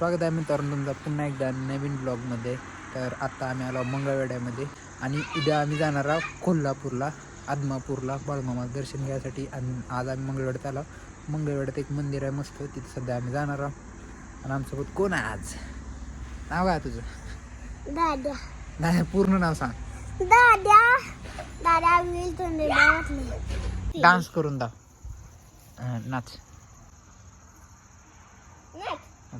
स्वागत आहे मित्रांनो तुमचा पुन्हा एकदा नवीन ब्लॉगमध्ये तर आत्ता आम्ही आलो मंगळवेड्यामध्ये आणि उद्या आम्ही जाणार आहोत कोल्हापूरला आदमापूरला. बाळमामा दर्शन घ्यायसाठी आणि आज आम्ही मंगळवेड्यात आलो. मंगळवेड्यात एक मंदिर आहे मस्त तिथे सध्या आम्ही जाणार आहोत. आणि आमच्यासोबत कोण आहे आज? नाव काय आहे तुझं? दादा. नाही पूर्ण नाव सांग. दादा. दादा डान्स करून दाव नाच.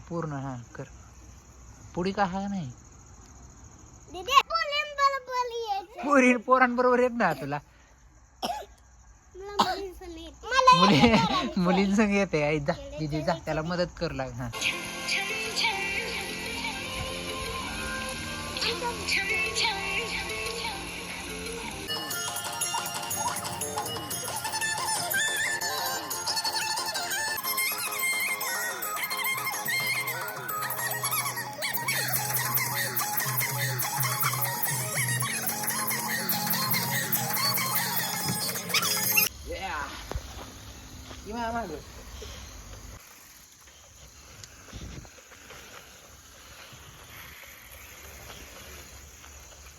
पूर्ण हां कर. पुढी काय आहे नाही? पोरी पोरांबरोबर येत ना तुला. मुली मुलींसंग येते. आई जा दिदी जा त्याला मदत कर लाग हा.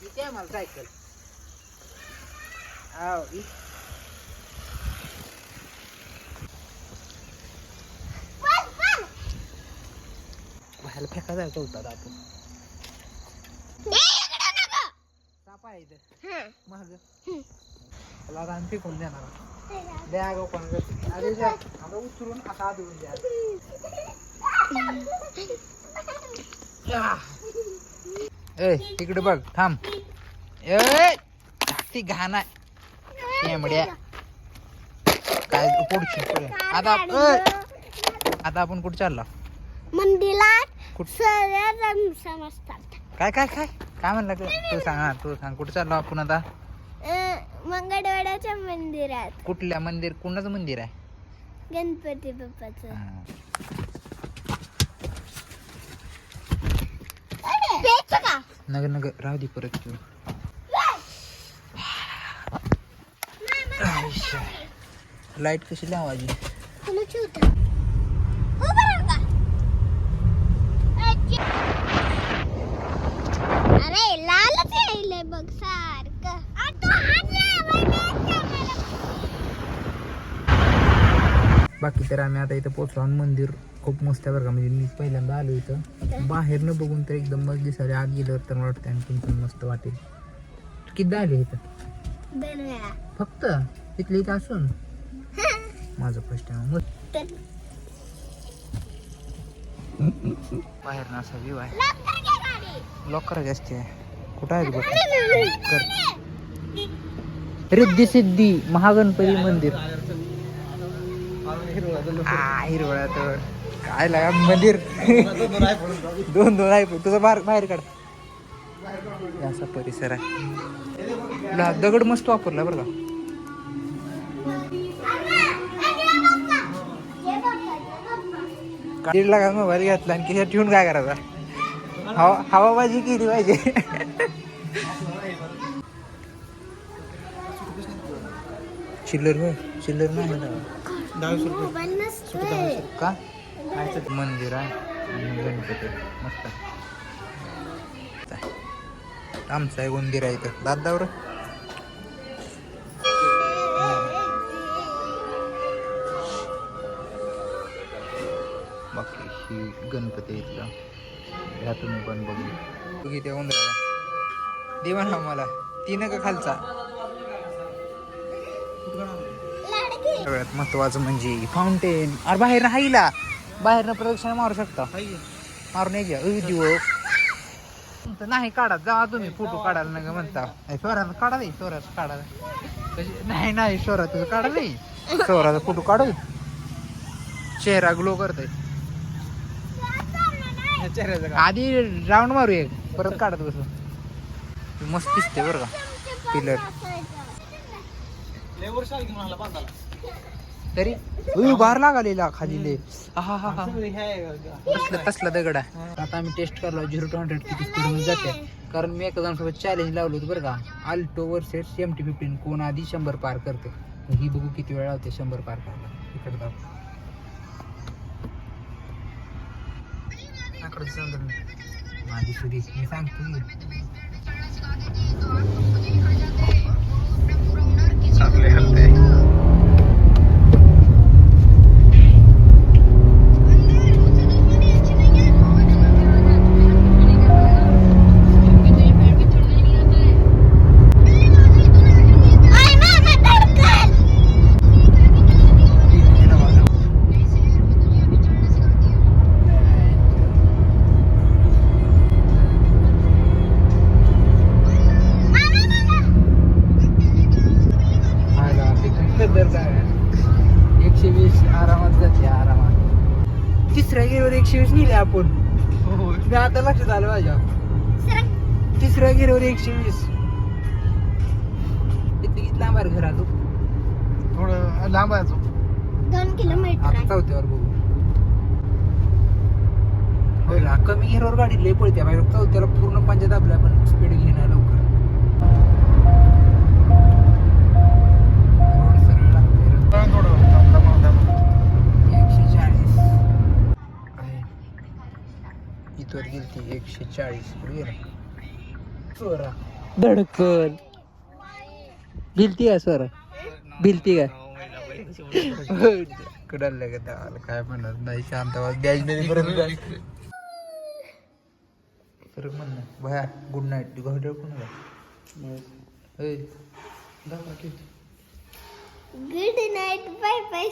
इथे आहे मला सायकल आव इ- पण, पण. बाहेर फेका जायचं होता आपण. सापा आहे इथं हं. त्याला आता आम्ही फेकून देणार? द्या गो पण अरे आता उचलून आता आदळून द्या. ए इकडे बघ थांब. ए ती घाण आहे. शेंबड्या काय पुढची पुढे. आता आता आपण कुठे चाललो? मंदिरात काय काय काय? काय म्हणलं? तू सांग तू सांग. कुठे चाललो आपण आता? मंगळवाड्याच्या मंदिरात. कुठल्या मंदिर? कुणाचं मंदिर आहे? गणपती बाप्पाचं. हा. प्यायचं का नग नग राहू दे परत तू. लाइट कशी लावायची. अरे लालच यायलंय बघ सारखं आता बाकी तर आम्ही आता इथं पोचलो आणि मंदिर खूप मस्त आहे बरं का. म्हणजे मी पहिल्यांदा आलो इथं. बाहेर न बघून तर एकदम मस्त दिसायला आत गेल्यावर तर मला वाटतं आणखीन पण मस्त वाटेल. किती आले इथं? फक्त? इथले इथं असून? माझं फर्स्ट टाइम मस्त बाहेर ना असा व्ह्यू आहे. लवकर घे गाडी. लॉक करा जास्त आहे. कुठं आहे बघ? रिद्धी सिद्धी महागणपती मंदिर. हिरवळा तर काय लागा मंदिर. दोन दोन आहे. तुझं बाहेर बाहेर काढ. असा परिसर आहे. दगड मस्त वापरला बरं का. दीड लाख मोबाईल घेतला आणि खिशात ठेवून काय करायचा? हवा हवाबाजी केली पाहिजे. चिल्लर चिल्लर नाही मोबाईल नसतोय का? मंदिर आहे. आणि गणपती. मस्त. आमचं आहे मंदिर आहे इथं. दादावर बाकी ही गणपती इथलं. ह्या तुम्ही पण बघू. बघ इथे उंदराला. देवा ना मला तीन का खालचा. सगळ्यात महत्वाचं म्हणजे फाउंटेन अरे बाहेर राहिला बाहेरनं प्रदक्षिणा मारू शकता. मारून यायच्या दिवस नाही काढा जा तुम्ही फोटो काढायला नका म्हणता. स्वराचा काढा नाही स्वराचा काढा. नाही नाही स्वरा तुझं काढा नाही स्वराचा फोटो काढू. चेहरा ग्लो करतोय. आधी राऊंड मारू एक. परत काढत बसू मस्त दिसते बरं का. पिलर तरी? उई, बाहेर लागालेला खाली ले हा हा हा. तसला तसला दगड. आहे आता आम्ही टेस्ट करलो झिरो टू हंड्रेड किती स्पीडमध्ये जाते. कारण मी एका सोबत चॅलेंज लावलं होतं बरं का. Alto versus M T fifteen कोण आधी शंभर पार करते? ही बघू किती वेळा होते शंभर पार करायला. इकडे जाऊ. माझी सुरी. मी सांगतो. चांगले हलते. दर काय. एकशे वीस आरामात जाते आरामात. तिसऱ्या गेल्यावर एकशे वीस नेले आपण. मी आता लक्षात आलं माझ्या. तिसऱ्या गेल्यावर एकशे वीस. किती किती लांब आहे रे घरात? थोडं लांब आहे अजून. दोन किलोमीटर. चौथ्यावर बघू. होय. ना कमी गेल्यावर गाडी लय पळते. बाहेर चौथ्याला पूर्ण पंचायत आपल्या पण स्पीड घेणार. चाळीस धडकन. भिलती का सोरा? भिलती का कुडाल काय म्हणत नाही शांतवाद द्यायची नाही परत तर म्हणणं भया गुड नाईट तू घाटे कोण गुड नाईट बाय बाय